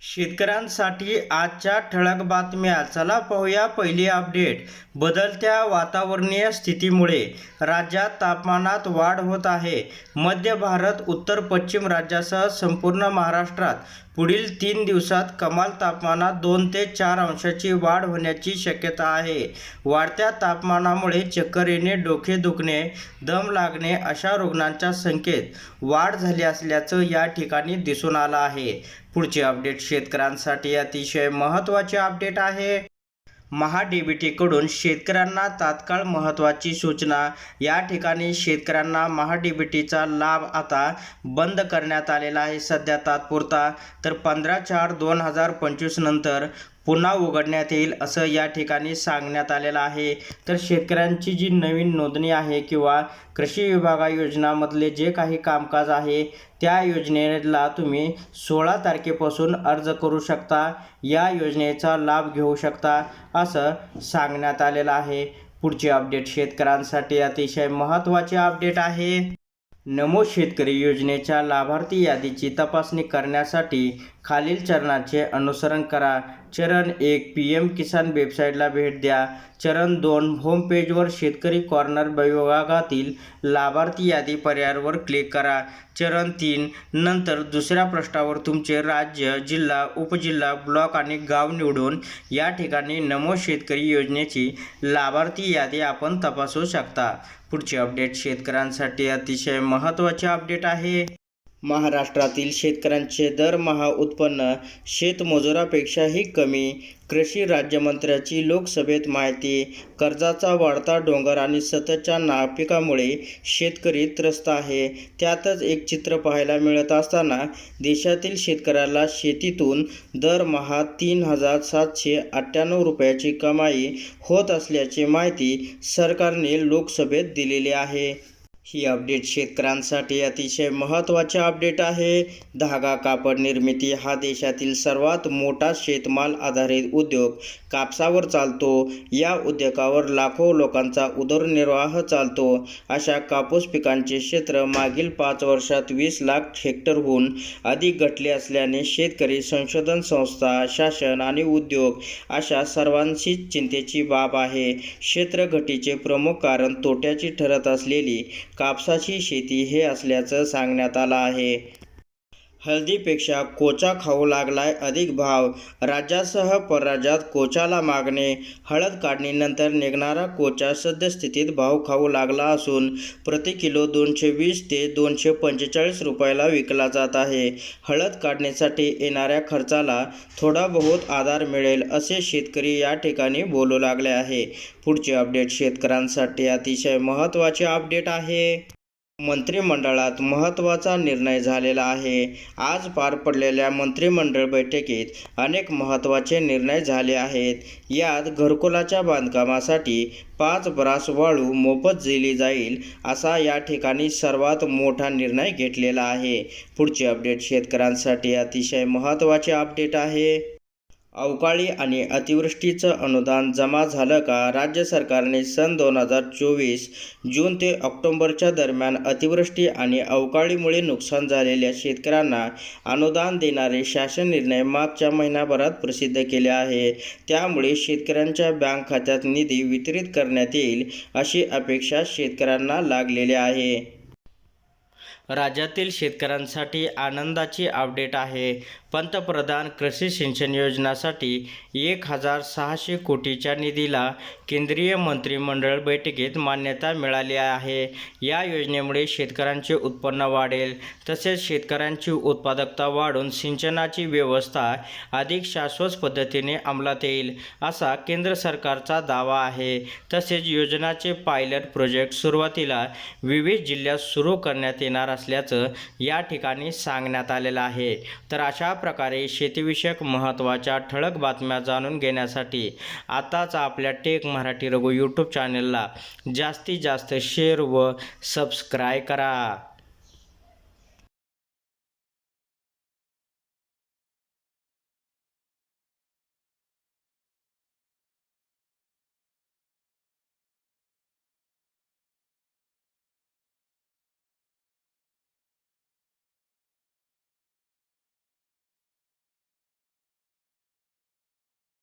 शेतकऱ्यांसाठी आजच्या ठळक बातम्या. चला पाहूया पहिली अपडेट. बदलत्या वातावरणीय स्थितीमुळे राज्यात तापमानात वाढ होत आहे. मध्य भारत उत्तर पश्चिम राज्यासह संपूर्ण महाराष्ट्रात पुढील तीन दिवसात कमाल तापमानात दोन ते चार अंशाची वाढ होण्याची शक्यता आहे. वाढत्या तापमानामुळे चक्कर येणे डोके दुखणे दम लागणे अशा रुग्णांच्या संख्येत वाढ झाली असल्याचं या ठिकाणी दिसून आलं आहे. पुढचे अपडेट शेतकऱ्यांसाठी अतिशय महत्त्वाचे अपडेट आहे. महाडीबीटीकडून शेतकऱ्यांना तात्काळ महत्त्वाची सूचना. या ठिकाणी शेतकऱ्यांना महाडीबीटीचा लाभ आता बंद करण्यात आलेला आहे. सध्या तात्पुरता तर पंधरा चार दोन हजार पंचवीस नंतर पुन्हा उघडण्यात येईल असं या ठिकाणी सांगण्यात आलेलं आहे. तर शेतकऱ्यांची जी नवीन नोंदणी आहे किंवा कृषी विभागा योजनामधले जे काही कामकाज आहे त्या योजनेला तुम्ही सोळा तारखेपासून अर्ज करू शकता. या योजनेचा लाभ घेऊ शकता असं सांगण्यात आलेलं आहे. पुढचे अपडेट शेतकऱ्यांसाठी अतिशय महत्त्वाचे अपडेट आहे. नमो शेतकरी योजनेच्या लाभार्थी यादीची तपासणी करण्यासाठी खालील चरणाचे अनुसरण करा. चरण एक पी एम किसान वेबसाईटला भेट द्या. चरण दोन होमपेजवर शेतकरी कॉर्नर विभागातील लाभार्थी यादी पर्यायावर क्लिक करा. चरण तीन नंतर दुसऱ्या पृष्ठावर तुमचे राज्य जिल्हा उपजिल्हा ब्लॉक आणि गाव निवडून या ठिकाणी नमो शेतकरी योजनेची लाभार्थी यादी आपण तपासू शकता. पुढचे अपडेट शेतकऱ्यांसाठी अतिशय महत्त्वाचे अपडेट आहे. महाराष्ट्रातील शेतकऱ्यांचे दरमहा उत्पन्न शेतमजुरापेक्षाही कमी. कृषी राज्यमंत्र्याची लोकसभेत माहिती कर्जाचा वाढता डोंगर आणि सततच्या नापिकामुळे शेतकरी त्रस्त आहे. त्यातच एक चित्र पाहायला मिळत असताना देशातील शेतकऱ्याला शेतीतून दरमहा तीन हजार सातशे अठ्ठ्याण्णव रुपयाची कमाई होत असल्याची माहिती सरकारने लोकसभेत दिलेली आहे. ही अपडेट शेतकऱ्यांसाठी अतिशय महत्त्वाचे अपडेट आहे. धागा कापड निर्मिती हा देशातील सर्वात मोठा शेतमाल आधारित उद्योग. कापसावर चालतो. या उद्योगावर लाखो लोकांचा उदरनिर्वाह चालतो. अशा कापूस पिकांचे क्षेत्र मागील पाच वर्षात वीस लाख हेक्टरहून अधिक घटले असल्याने शेतकरी संशोधन संस्था शासन आणि उद्योग अशा सर्वांशीच चिंतेची बाब आहे. क्षेत्रघटीचे प्रमुख कारण तोट्याची ठरत असलेली कापसाची शेती हे असल्याचं सांगण्यात आलं आहे. हळदीपेक्षा कोचा खाऊ लागलाय अधिक भाव. राज्यासह परराज्यात कोचाला मागणे हळद काढणीनंतर निघणारा कोचा सद्यस्थितीत भाव खाऊ लागला असून प्रति किलो दोनशे वीस ते दोनशे पंचेचाळीस रुपयाला विकला जात आहे. हळद काढण्यासाठी येणाऱ्या खर्चाला थोडा बहुत आधार मिळेल असे शेतकरी या ठिकाणी बोलू लागले आहे. पुढचे अपडेट शेतकऱ्यांसाठी अतिशय महत्त्वाचे अपडेट आहे. मंत्रिमंडळात महत्त्वाचा निर्णय झालेला आहे. आज पार पडलेल्या मंत्रिमंडळ बैठकीत अनेक महत्त्वाचे निर्णय झाले आहेत. यात घरकुलाच्या बांधकामासाठी पाच ब्रास वाळू मोफत दिली जाईल असा या ठिकाणी सर्वात मोठा निर्णय घेतलेला आहे. पुढचे अपडेट शेतकऱ्यांसाठी अतिशय महत्त्वाचे अपडेट आहे. अवकाळी आणि अतिवृष्टीचं अनुदान जमा झालं का? राज्य सरकारने सन दोन हजार चोवीस जून ते ऑक्टोबरच्या दरम्यान अतिवृष्टी आणि अवकाळीमुळे नुकसान झालेल्या शेतकऱ्यांना अनुदान देणारे शासन निर्णय मागच्या महिनाभरात प्रसिद्ध केले आहे. त्यामुळे शेतकऱ्यांच्या बँक खात्यात निधी वितरित करण्यात येईल अशी अपेक्षा शेतकऱ्यांना लागलेली आहे. राज्यातील शेतकऱ्यांसाठी आनंदाची अपडेट आहे. पंतप्रधान कृषी सिंचन योजनासाठी एक हजार सहाशे कोटीच्या निधीला केंद्रीय मंत्रिमंडळ बैठकीत मान्यता मिळाली आहे. या योजनेमुळे शेतकऱ्यांचे उत्पन्न वाढेल. तसेच शेतकऱ्यांची उत्पादकता वाढून सिंचनाची व्यवस्था अधिक शाश्वत पद्धतीने अंमलात येईल असा केंद्र सरकारचा दावा आहे. तसेच योजनाचे पायलट प्रोजेक्ट सुरुवातीला विविध जिल्ह्यात सुरू करण्यात येणार असल्याचं या ठिकाणी सांगण्यात आलेलं आहे. तर अशा प्रकारे शेतीविषयक महत्त्वाच्या ठळक बातम्या जाणून घेण्यासाठी आताच आपल्या टेक मराठी रघु यूट्यूब चॅनलला जास्तीत जास्त शेअर व सबस्क्राय करा.